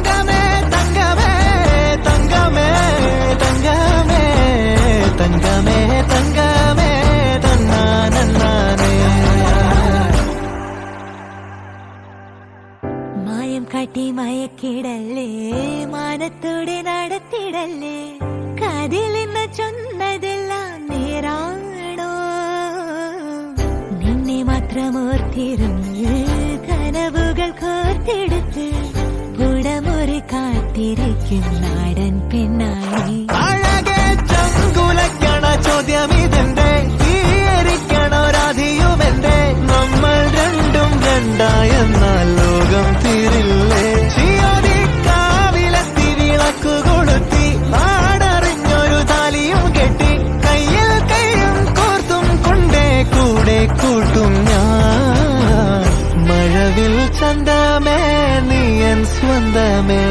தங்கமே தங்கமே தங்கமே தங்கமே தங்கமே தங்கமே മായം കാട്ടി മയക്കിടല്ലേ മാനത്തോടെ നടത്തിടല്ലേ കതിലെന്ന് ചൊന്നതെല്ലാം നേരാണോ? നിന്നെ മാത്രമോർത്തിരുന്നേ കാത്തിരിക്കും നാടൻ പെണ്ണായി. ചോദ്യം നമ്മൾ രണ്ടും രണ്ടായെന്നാൽ ലോകം തീരില്ലേ? കൊളുത്തി കെട്ടി കയ്യിൽ കൊണ്ടേ കൂടെ ഞാൻ. മഴവിൽ ചന്തമേ നീയൻ സ്വന്തമേ.